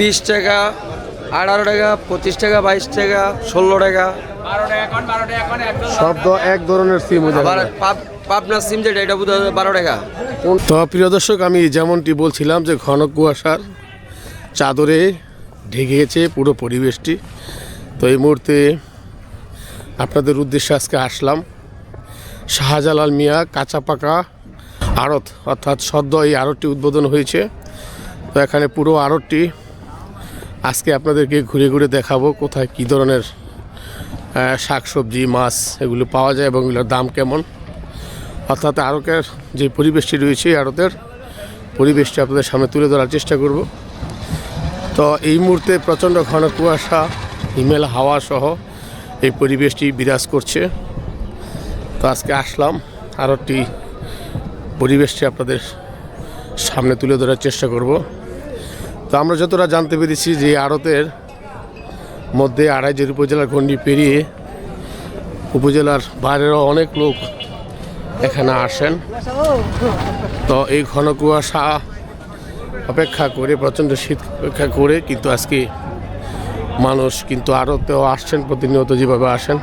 বিশ টাকা আঠারো টাকা পঁচিশ টাকা বাইশ টাকা ষোলো টাকা। শব্দ এক ধরনের সিম পাবনার সিম যেটা এটা বোধ বারো টাকা। তো প্রিয় দর্শক আমি যেমনটি বলছিলাম যে ঘন কুয়াশার চাদরে ঢেকে গেছে পুরো পরিবেশটি। তো এই মুহূর্তে আপনাদের উদ্দেশ্যে আজকে আসলাম। শাহজালাল মিয়া কাঁচা পাকা আড়ত অর্থাৎ সদ্য এই আড়তটি উদ্বোধন হয়েছে। তো এখানে পুরো আড়তটি আজকে আপনাদেরকে ঘুরে ঘুরে দেখাবো কোথায় কী ধরনের আহ, শাকসবজি মাছ এগুলো পাওয়া যায় এবং এগুলোর দাম কেমন। অর্থাৎ আড়তের যে পরিবেশটি রয়েছে এই আড়তের পরিবেশটি আপনাদের সামনে তুলে ধরার চেষ্টা করব। তো এই মুহূর্তে প্রচণ্ড ঘন কুয়াশা হিমেল হাওয়া সহ এই পরিবেশটি বিরাজ করছে। তো আজকে আসলাম আরটি পরিবেশটি আপনাদের সামনে তুলে ধরার চেষ্টা করব। তো আমরা যতটা জানতে পেরেছি যে আড়তের মধ্যে আড়াইজের উপজেলার গণ্ডি পেরিয়ে উপজেলার বাইরেরও অনেক লোক এখানে আসেন। তো এই ঘন কুয়াশা অপেক্ষা করে, প্রচণ্ড শীত অপেক্ষা করে কিন্তু আজকে মানুষ কিন্তু আরতেও আসছেন, প্রতিনিয়ত যেভাবে আসেন।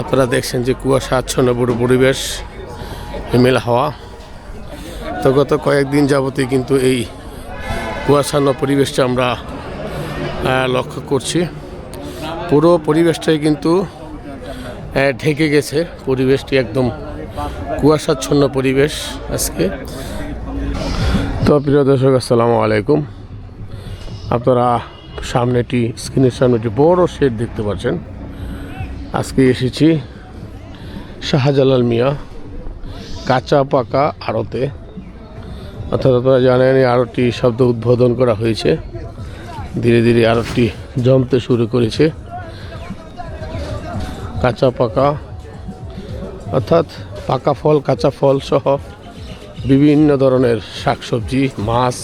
আপনারা দেখছেন যে কুয়াশা আচ্ছন্ন বড় পরিবেশ হিমেল হাওয়া। তো গত কয়েকদিন যাবতীয় কিন্তু এই কুয়াশান্ন পরিবেশটা আমরা লক্ষ্য করছি। পুরো পরিবেশটাই কিন্তু ঢেকে গেছে। পরিবেশটি একদম কুয়াশাচ্ছন্ন পরিবেশ আজকে। তো প্রিয় দর্শক, আসসালামু আলাইকুম। আপনারা সামনেটি স্ক্রিনের সামনে একটি বড় শেড দেখতে পাচ্ছেন। আজকে এসেছি শাহজালাল মিয়া, কাঁচা পাকা আড়তে। অর্থাৎ আপনারা জানেন এই আড়তটি শব্দ উদ্বোধন করা হয়েছে। ধীরে ধীরে আড়তটি জমতে শুরু করেছে। কাঁচা পাকা, অর্থাৎ পাকা ফল, কাঁচা ফল সহ বিভিন্ন ধরনের শাকসবজি, মাছ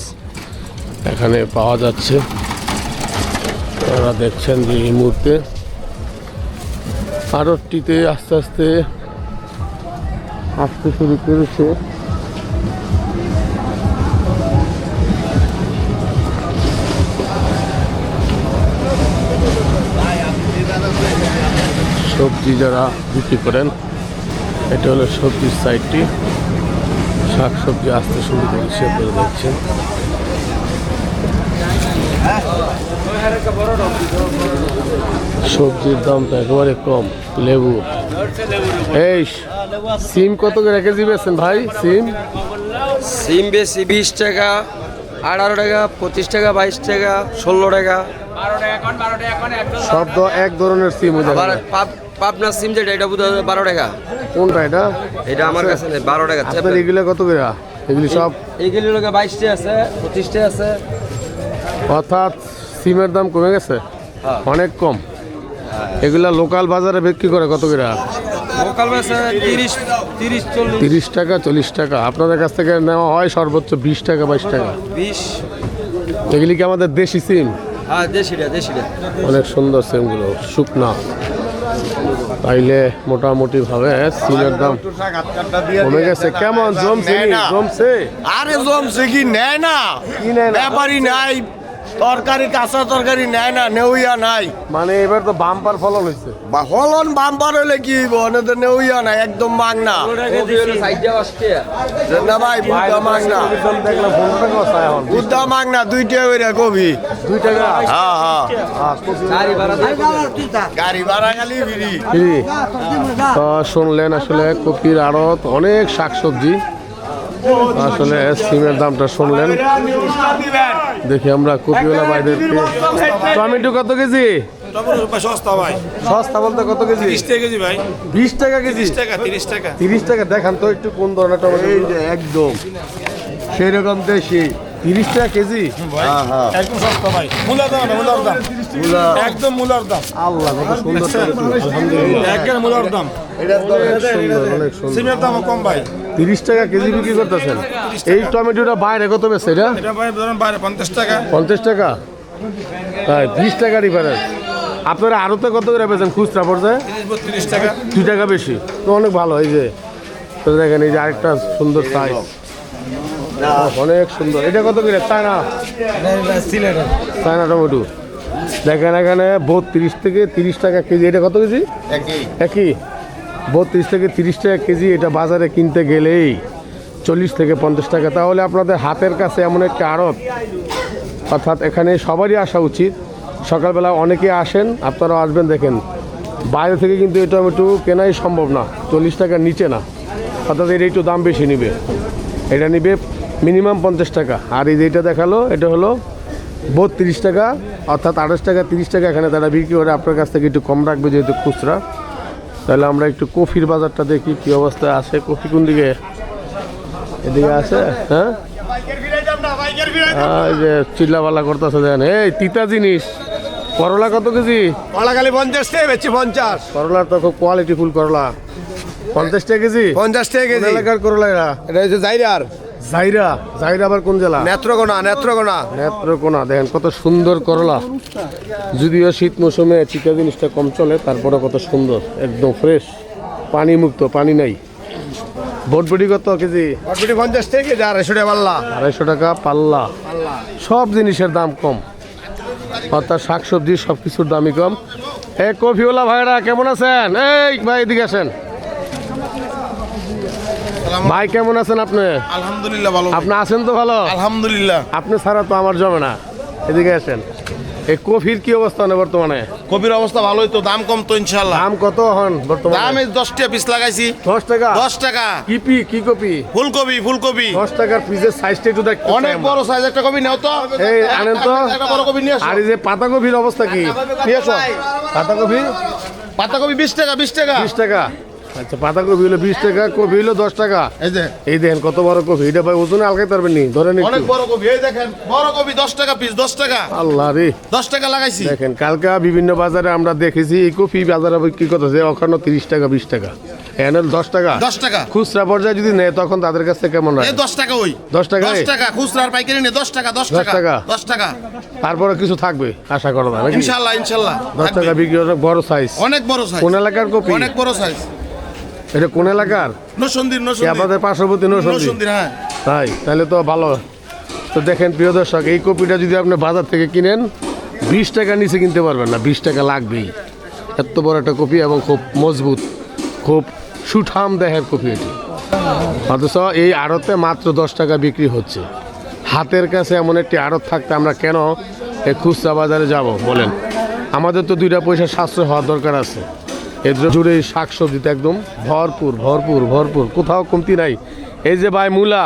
এখানে পাওয়া যাচ্ছে। আপনারা দেখছেন যে এই মুহূর্তে আড়তটিতে আস্তে আস্তে আসতে শুরু করেছে। সবজি যারা বিক্রি করেন এটা হলো সবজির সাইডটি। শাক সবজি আসতে শুরু করেছে আপনারা দেখছেন। সবজির দাম তো একেবারে কম লেবু। এই সিম কত করে কেজি বেছেন ভাই? সিম? সিম বেশি বিশ টাকা আঠারো টাকা পঁচিশ টাকা বাইশ টাকা ষোলো টাকা। শব্দ এক ধরনের সিম আবার পাবনার সিম যেটা এটা বোধ বারো টাকা। কোনটা এটা? এটা আমার কাছে নেই বারো টাকা আপনার এগুলো কত করে? এগুলি সব? এইগুলি লোকে বাইশটা আছে পঁচিশটা আছে। অর্থাৎ সিমের দাম কমে গেছে? হ্যাঁ। অনেক কম। এগুলা লোকাল বাজারে বিক্রি করে কত করে? লোকাল তিরিশ টাকা চল্লিশ টাকা। আপনাদের কাছ থেকে নেওয়া হয় সর্বোচ্চ বিশ টাকা বাইশ টাকা। বিশ। এগুলি কি আমাদের দেশি সিম? হ্যাঁ দেশিটা দেশিটা। অনেক সুন্দর সিমগুলো শুকনা। তাইলে মোটামুটি ভাবে সিমের দাম কমে গেছে। কেমন? জমছে জমছে? আরে জমছে কি? নেয় না। কি নেয় না? ব্যাপারই নাই। তরকারি কাঁচা তরকারি নেয় না নেউইয়া নাই। মানে এবার তো বাম্পার ফলন হয়েছে বা ফলন বাম্পার হলে কি হইব? অনেদের নেউইয়া নাই একদম মাংনা না। ভাই বুদ্ধা মাংনা দেখলাম টাকা আছে এখন বুদ্ধা মাংনা দুইটা ওইরা কবি। দুই টাকা হ্যাঁ হ্যাঁ। গাড়ি ভাড়া খালি ফিরি। তো শুনলেন আসলে কপির আড়ত অনেক শাকসবজি। আসলে সিমের দামটা শুনলেন। দেখি আমরা কপিওয়ালা ভাইদেরকে টমেটো কত কেজি? সস্তা ভাই সস্তা বলতে কত কেজি? তিরিশ টাকা কেজি ভাই। বিশ টাকা কেজি? তিরিশ টাকা তিরিশ টাকা। তিরিশ টাকা দেখান তো একটু কোন ধরনের টমেটো। একদম। সেই রকম দেশি। তিরিশ টাকা কেজি? একদম সস্তা ভাই। মূলার দাম মূলার দাম। একদম মূলার দাম। আল্লাহ কত সুন্দর আলহামদুলিল্লাহ। একদম মূলার দাম। সিমের দামও কম ভাই। তিরিশ টাকা কেজি বিক্রি করতেছেন। এই টমেটোটা বাইরে কত বেছে এটা? বাইরে পঞ্চাশ টাকা। পঞ্চাশ টাকা? বিশ টাকা ডিফারেন্স আপনারা আরতে কত করে পেয়েছেন খুচরা পর্যায়ে তিরিশ টাকা। দুই টাকা বেশি। তো অনেক ভালো এই যে। দেখেন এই যে আরেকটা সুন্দর সাইজ অনেক সুন্দর। এটা কত করে? চায়না? China tomato. দেখেন এখানে বত্রিশ থেকে তিরিশ টাকা কেজি। এটা কত কেজি? একই। বত্রিশ থেকে তিরিশ টাকা কেজি এটা বাজারে কিনতে গেলেই চল্লিশ থেকে পঞ্চাশ টাকা। তাহলে আপনাদের হাতের কাছে এমন একটা আড়ত। অর্থাৎ এখানে সবারই আসা উচিত। সকালবেলা অনেকে আসেন আপনারাও আসবেন দেখেন। বাইরে থেকে কিন্তু এই টমেটো কেনাই সম্ভব না। চল্লিশ টাকার নিচে না। অর্থাৎ এটা একটু দাম বেশি নিবে। এটা নিবে মিনিমাম পঞ্চাশ টাকা। আর এই যেটা দেখাল এটা হলো বত্রিশ টাকা অর্থাৎ আঠাশ টাকা তিরিশ টাকা এখানে তারা বিক্রি করে। আপনার কাছ থেকে একটু কম রাখবে যেহেতু খুচরা। তাহলে আমরা একটু কফির বাজারটা দেখি কি অবস্থায় আছে। কফি কোন দিকে? এদিকে আছে হ্যাঁ? যে চিল্লাপাল্লা করতেছে দেন এই তিতা জিনিস। করলা কত কেজি? কলা খালি পঞ্চাশ টাকা পঞ্চাশ। করলার তো খুব কোয়ালিটি ফুল করলা। পঞ্চাশ টাকা কেজি? পঞ্চাশ টাকা কেজি। এলাকার করলা এটা হচ্ছে জাইরার। জাইরা জাইরা আবার কোন জেলা? নেত্রকোনা নেত্রকোনা। নেত্রকোনা দেখেন কত সুন্দর করলা। যদিও শীত মৌসুমে চিকা জিনিসটা কম চলে তারপরে কত সুন্দর একদম ফ্রেশ পানি মুক্ত পানি নাই। বটবটি কত কেজি? কটবিটি পঞ্চাশ কেজি আড়াইশো টাকা পাল্লা। আড়াইশো টাকা পাল্লা। সব জিনিসের দাম কম। অর্থাৎ শাকসবজি সব কিছুর দামই কম। এ কফিওলা ভাইরা কেমন আছেন? এই ভাই এদিকে আসেন। ভাই কেমন আছেন আপনি? আলহামদুলিল্লাহ ভালো আপনি আছেন তো ভালো? আলহামদুলিল্লাহ। আপনি ছাড়া তো আমার জমে না। এদিকে আসেন। এই কফির কি অবস্থা না বর্তমানে? কবির অবস্থা ভালোই তো দাম কম তো ইনশাল্লাহ দাম কত হন দাম বর্তমানে এই দশ টাকা পিস লাগাইছি। দশ টাকা? দশ টাকা। কি পি কি কপি? ফুলকপি ফুলকপি। দশ টাকার পিসের সাইজটা একটু দেখ অনেক বড় সাইজ একটা কপি নেও তো। এই আনেন তো। একটা বড় কপি নিয়ে আসো। আর এই যে পাতাকপির অবস্থা কি? নিয়ে আসো। পাতাকপি পাতাকপি বিশ টাকা বিশ টাকা। বিশ টাকা? আচ্ছা পাতাকপি হলো বিশ টাকা কপি হলো দশ টাকা। এই যে। এই দেখেন কত বড় কপি এটা ভাই ওজনে পারবেন নি ধরেন অনেক বড় কপি এই দেখেন বড় কপি দশ টাকা পিস দশ টাকা। আল্লাহ রে। দশ টাকা লাগাইছি। দেখেন কালকা বিভিন্ন বাজারে আমরা দেখেছি এই কপি বাজারে বিক্রি করতেছে ওখানে তিরিশ টাকা বিশ টাকা। এনে দশ টাকা। দশ টাকা। খুচরা পর্যায়ে যদি নেয় তখন তাদের কাছ থেকে কেমন হয়? দশ টাকা ওই। দশ টাকা দশ টাকা খুচরার পাইকারি নিয়ে দশ টাকা দশ টাকা। দশ টাকা। তারপরে কিছু থাকবে আশা করা যায় ইনশাল্লাহ ইনশাল্লাহ। দশ টাকা বিক্রি অনেক বড় সাইজ অনেক বড় সাইজ কোন এলাকার কপি? অনেক বড় সাইজ এটা কোন এলাকার? নসন্দির নসন্দির। আমাদের পার্শ্ববর্তী নসন্দির হ্যাঁ। তাই তাহলে তো ভালো। তো দেখেন প্রিয় দর্শক এই কপিটা যদি আপনি বাজার থেকে কিনেন বিশ টাকা নিচে কিনতে পারবেন না বিশ টাকা লাগবেই। এত বড় একটা কপি এবং খুব মজবুত খুব সুঠাম দেহের কপি এটি। অথচ এই আড়তে মাত্র দশ টাকা বিক্রি হচ্ছে। হাতের কাছে এমন একটি আড়ত থাকতে আমরা কেন এই খুচরা বাজারে যাব বলেন? আমাদের তো দুইটা পয়সা সাশ্রয় হওয়ার দরকার আছে। এদের জুড়ে শাক সবজিতে একদম ভরপুর ভরপুর ভরপুর। কোথাও কমতি নাই। এই যে ভাই মূলা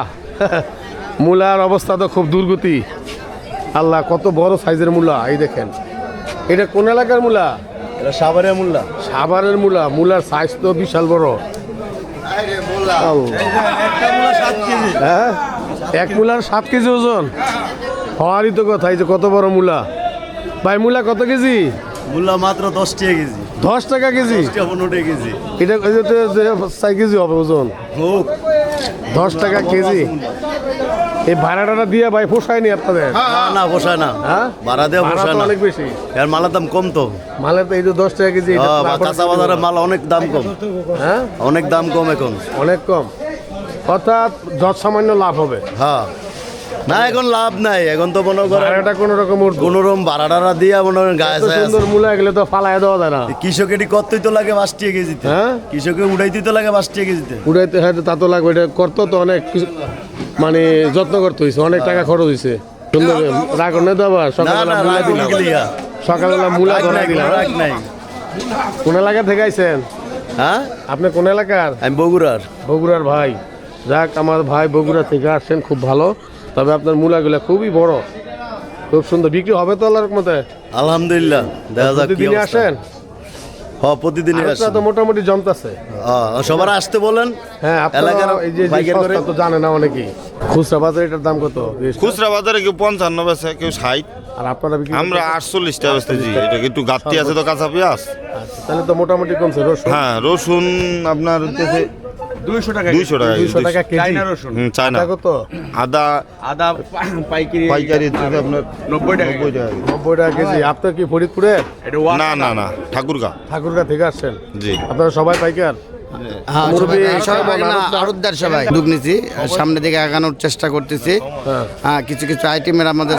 মূলার অবস্থা তো খুব দুর্গতি। আল্লাহ কত বড় সাইজের মূলা এই দেখেন। এটা কোন এলাকার মূলা? এটা সাবারিয়া মোল্লা সাভারের মূলা মূলার সাইজ তো বিশাল বড়। হ্যাঁ? এক মূলার সাত কেজি ওজন। হওয়ারই তো কথা এই যে কত বড় মূলা। ভাই মূলা কত কেজি? মোল্লা মাত্র দশ টাকা কেজি। দশ টাকা কেজি? পনেরো টাকা কেজি। এটা এই যে তো- যে চার কেজি হবে ওজন। দশ টাকা কেজি। এই ভাড়াটা দিয়ে ভাই পোষায়নি আপনাদের? না না পোষায় না। হ্যাঁ? ভাড়া দেওয়া পোষায় না। অনেক বেশি। এর মালের দাম কম তো। মালের তো এই যে দশ টাকা কেজি হ্যাঁ, কাঁচা বাজারের মাল অনেক দাম কম। হ্যাঁ? অনেক দাম কম এখন। অনেক কম। অর্থাৎ যত সামান্য লাভ হবে। হ্যাঁ। না এখন লাভ নাই এখন তো মনে করেন ভাড়াটা কোনো রকম কোন রকম ভাড়া টাড়া দিয়ে মনে করেন গায়ে সুন্দর মূলা গেলে তো ফালাই দেওয়া যায় না। কৃষকের কতই তো লাগে টাকা কেজিতে হ্যাঁ? উড়াইতে তো লাগে টাকা কেজিতে উড়াইতে হয়তো তা তো লাগবে এটা করতে তো অনেক মানে যত্ন করতে হয়েছে অনেক টাকা খরচ হয়েছে সুন্দর রাগ নেই তো আবার? না সকালবেলা না মূলা দিলাম। সকালবেলা মূলা ধরে দিলাম। কোনো এলাকা থেকে আইছেন? হ্যাঁ? আপনি কোন এলাকার? আমি বগুড়ার। বগুড়ার ভাই। যাক আমার ভাই বগুড়া থেকে আসছেন খুব ভালো। তবে আপনার মূলাগুলো খুবই বড়। খুব সুন্দর। বিক্রি হবে তো আল্লাহর মতে আলহামদুলিল্লাহ দেখা যাক কি আসেন? হ্যাঁ প্রতিদিনই আড়তটা আসেন। তো মোটামুটি জমতাছে। হ্যাঁ, সবার আসতে বলেন। হ্যাঁ আপনারা এলাকার এই যে তো জানে না অনেকেই। খুচরা বাজারে এটার দাম কত? খুচরা বাজারে কেউ পঞ্চান্ন বেছে কেউ ষাট। আর আপনারা বিক্রি আমরা করতেছেন? আটচল্লিশ টাকা বেচতেছি এটা একটু গাত্তি আছে তো কাঁচা পেঁয়াজ? আচ্ছা, তাহলে তো মোটামুটি কমছে। রসুন? হ্যাঁ রসুন আপনার হচ্ছে দুইশো টাকা দুইশো টাকা দুইশো টাকা কেজি। হুম, চায়না। কত? আদা আদা পাইকারি পাইকারি আপনার নব্বই টাকা নব্বই টাকা নব্বই টাকা কেজি। আপনার কি ফরিদপুরে? না না না ঠাকুরগা। ঠাকুরগা থেকে আসছেন? জি। আপনারা সবাই পাইকার? হ্যাঁ মুরব্বি সবাই- সবাই সবাই না, আড়তদার। আড়তদার সবাই। উদ্যোগ নিছি সামনের দিকে আগানোর চেষ্টা করতেছি। হ্যাঁ। হ্যাঁ কিছু কিছু আইটেমের আমাদের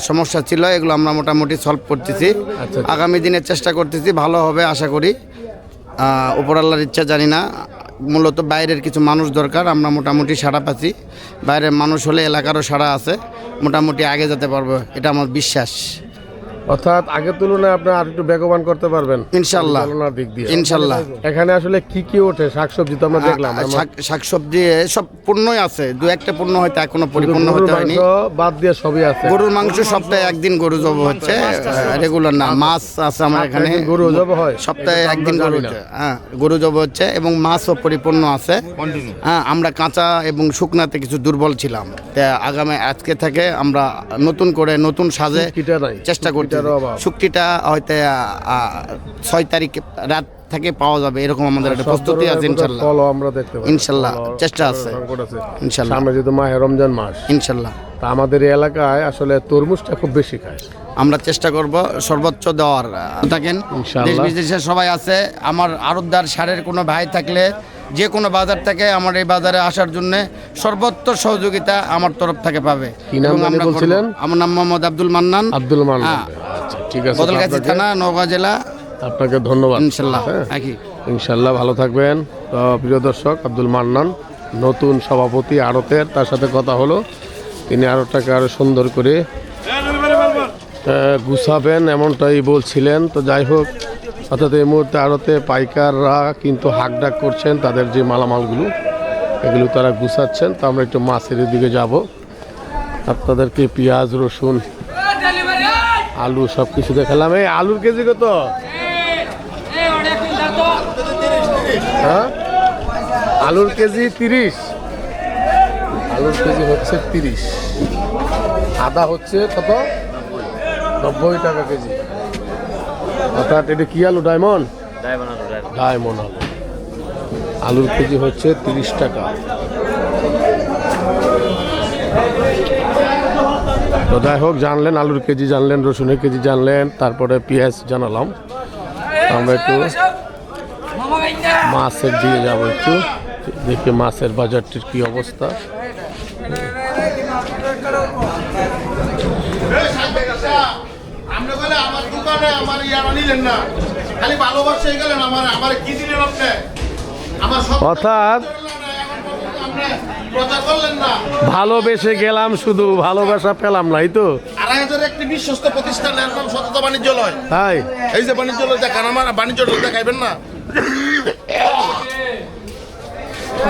সমস্যা ছিল এগুলো আমরা মোটামুটি সলভ করতেছি। আচ্ছা। আগামী দিনে চেষ্টা করতেছি ভালো হবে আশা করি। আহ, উপরাল্লার ইচ্ছা জানি না। মূলত বাইরের কিছু মানুষ দরকার, আমরা মোটামুটি সাড়া পাচ্ছি। বাইরের মানুষ হলে এলাকারও সাড়া আছে। মোটামুটি আগে যেতে পারব, এটা আমার বিশ্বাস। অর্থাৎ আগের তুলনায় আপনি আর একটু বেগবান করতে পারবেন। ইনশাল্লাহ। পরিচালনার দিক দিয়ে। ইনশাল্লাহ। এখানে আসলে কি কি ওঠে? শাকসবজি তো আমরা দেখলাম। শাকসবজি সব পূর্ণই আছে। দু একটা পূর্ণ হয়তো এখনও পরিপূর্ণ হতে হয়নি। বাদ দিয়ে সবই আছে। গরুর মাংস সপ্তাহে একদিন গরু জব হচ্ছে রেগুলার না মাছ আছে আমার এখানে। গরু জব হয়? সপ্তাহে একদিন গরু হ্যাঁ গরু জব হচ্ছে এবং মাছও পরিপূর্ণ আছে। হ্যাঁ আমরা কাঁচা এবং শুকনাতে কিছু দুর্বল ছিলাম। তা আগামী আজকে থেকে আমরা নতুন করে নতুন সাজে চেষ্টা করছি। অভাব। শুক্তিটা হয়তো ছয় তারিখ রাত থেকে পাওয়া যাবে এরকম আমাদের একটা প্রস্তুতি আছে বোধহয় ইনশাল্লাহ। ফলও আমরা দেখতে ইনশাল্লাহ, চেষ্টা আছে। ইনশাল্লাহ। সামনে যেহেতু মাহে রমজান মাস ইনশাল্লাহ। তা আমাদের এলাকায় আসলে তরমুজটা খুব বেশি খায়। আমরা চেষ্টা করব সর্বোচ্চ দেওয়ার থাকেন। দেশ বিদেশে সবাই আছে। আমার আরতদার সারের কোনো ভাই থাকলে যে কোনো বাজার থেকে আমার এই বাজারে আসার জন্য সর্বোচ্চ সহযোগিতা আমার তরফ থেকে পাবে। কি নাম আমরা। বলছিলেন? আমার নাম মোহাম্মদ আব্দুল মান্নান। আব্দুল মান হ্যাঁ। ঠিক আছে বদলগাছি থানা নওগাঁ জেলা। আপনাকে ধন্যবাদ। ইনশাল্লাহ হ্যাঁ। ইনশাল্লাহ ভালো থাকবেন। তো প্রিয় দর্শক আব্দুল মান্নান নতুন সভাপতি আড়তের তার সাথে কথা হলো। তিনি আড়তটাকে আরও সুন্দর করে গুছাবেন এমনটাই বলছিলেন। তো যাই হোক অর্থাৎ এই মুহূর্তে আড়তে পাইকাররা কিন্তু হাক ডাক করছেন তাদের যে মালামালগুলো এগুলো তারা গুছাচ্ছেন। তো আমরা একটু মাছের দিকে যাব। আপনাদেরকে পেঁয়াজ রসুন আলু সব কিছু দেখালাম। এই আলুর কেজি কত? হ্যাঁ? আলুর কেজি তিরিশ। আলুর কেজি হচ্ছে তিরিশ। আদা হচ্ছে কত? নব্বই টাকা কেজি। অর্থাৎ এটা কি আলু ডায়মন্ড। ডায়মন্ড আলু। আলুর কেজি হচ্ছে তিরিশ টাকা। তো যাই হোক জানলেন আলুর কেজি জানলেন রসুনের কেজি জানলেন তারপরে পেঁয়াজ জানালাম। আমরা একটু মাছের দিকে যাব একটু দেখি মাছের বাজারটির কি অবস্থা। অর্থাৎ আপনি প্রচার করলেন না ভালোবেসে গেলাম শুধু ভালোবাসা পেলাম নাই তো। আড়াই হাজার একটি বিশ্বস্ত প্রতিষ্ঠান নাম সতত বাণিজ্যালয়। তাই? এই যে বাণিজ্যালয় দেখান আমার বাণিজ্য দেখাইবেন না?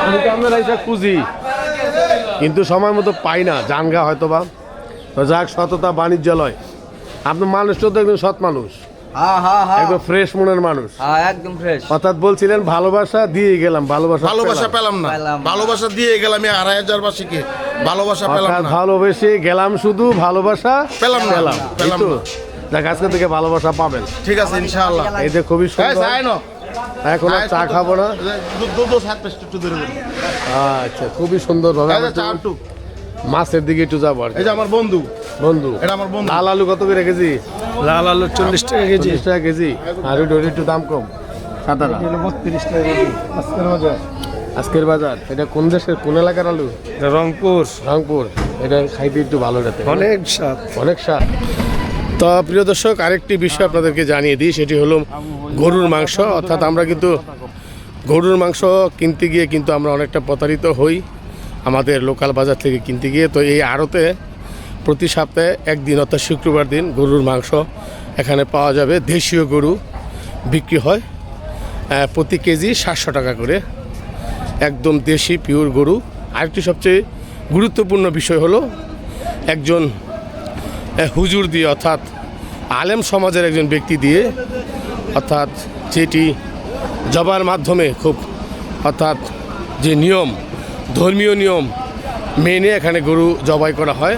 আমি তো আপনার এসে খুঁজি। কিন্তু সময় মতো পাই না জানগা হয়তো বা তো যাক সততা বাণিজ্যালয়। আপনার মানুষটা তো একদম সৎ মানুষ। একদম ফ্রেশ মনের মানুষ হ্যাঁ একদম ফ্রেশ অর্থাৎ বলছিলেন ভালোবাসা দিয়ে গেলাম ভালোবাসা ভালোবাসা পেলাম। পেলাম না ভালোবাসা দিয়ে গেলাম এই আড়াই হাজার বাসীকে ভালোবাসা পেলাম না ভালোবেসে গেলাম শুধু ভালোবাসা পেলাম না, পেলাম পেলাম আজকে থেকে ভালোবাসা পাবেন ঠিক আছে ইনশাআল্লাহ এই যে খুবই সুন্দর এখন আর চা খাব না দুধ দুধ সাত পেস্ট একটু ধরে দেবেন। আচ্ছা খুবই সুন্দর ভাবে মাছের দিকে একটু যাব আর কি। এই যে আমার বন্ধু। বন্ধু। এটা আমার বন্ধু। লাল আলু কত করে কেজি? লাল আলু চল্লিশ টাকা কেজি। চল্লিশ টাকা কেজি। আর একটু দাম কম। বত্রিশ টাকা কেজি। আজকের বাজার। আজকের বাজার। এটা কোন দেশের কোন এলাকার আলু? রংপুর। রংপুর। এটা খাইতে একটু ভালো রেতে অনেক স্বাদ। অনেক স্বাদ। তো প্রিয় দর্শক আরেকটি বিষয় আপনাদেরকে জানিয়ে দিই। সেটি হলো গরুর মাংস। অর্থাৎ আমরা কিন্তু গরুর মাংস কিনতে গিয়ে কিন্তু আমরা অনেকটা প্রতারিত হই। আমাদের লোকাল বাজার থেকে কিনতে গিয়ে, তো এই আড়তে প্রতি সপ্তাহে একদিন অর্থাৎ শুক্রবার দিন গরুর মাংস এখানে পাওয়া যাবে। দেশীয় গরু বিক্রি হয় প্রতি কেজি সাতশো টাকা করে। একদম দেশি পিওর গরু। আরেকটি সবচেয়ে গুরুত্বপূর্ণ বিষয় হলো একজন হুজুর দিয়ে অর্থাৎ আলেম সমাজের একজন ব্যক্তি দিয়ে অর্থাৎ যেটি জবার মাধ্যমে খুব অর্থাৎ যে নিয়ম ধর্মীয় নিয়ম মেনে এখানে গরু জবাই করা হয়।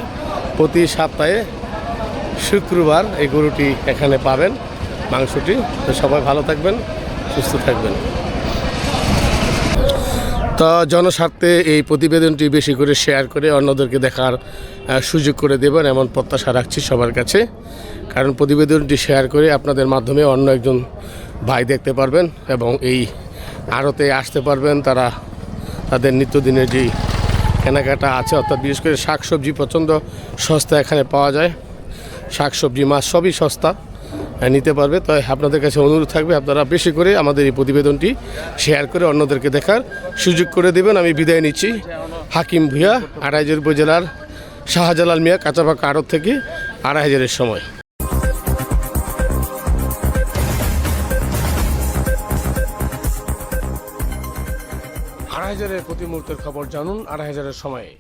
প্রতি সপ্তাহে শুক্রবার এই গরুটি এখানে পাবেন। মাংসটি। তো সবাই ভালো থাকবেন, সুস্থ থাকবেন। তো জনস্বার্থে এই প্রতিবেদনটি বেশি করে শেয়ার করে অন্যদেরকে দেখার সুযোগ করে দেবেন এমন প্রত্যাশা রাখছি সবার কাছে। কারণ প্রতিবেদনটি শেয়ার করে আপনাদের মাধ্যমে অন্য একজন ভাই দেখতে পারবেন এবং এই আড়তে আসতে পারবেন, তারা তাদের নিত্যদিনের যেই কেনাকাটা আছে, অর্থাৎ বিশেষ করে শাক সবজি প্রচণ্ড সস্তা এখানে পাওয়া যায়। শাক সবজি মাছ সবই সস্তা নিতে পারবে। তাই আপনাদের কাছে অনুরোধ থাকবে, আপনারা বেশি করে আমাদের এই প্রতিবেদনটি শেয়ার করে অন্যদেরকে দেখার সুযোগ করে দেবেন। আমি বিদায় নিচ্ছি। হাকিম ভুঁইয়া, আড়াইজের উপজেলার শাহজালাল মিয়া, কাঁচাপাকা আড়ত থেকে আড়াই হাজারের সময়। প্রতি মুহূর্তের খবর জানুন আড়াই হাজারের সময়ে।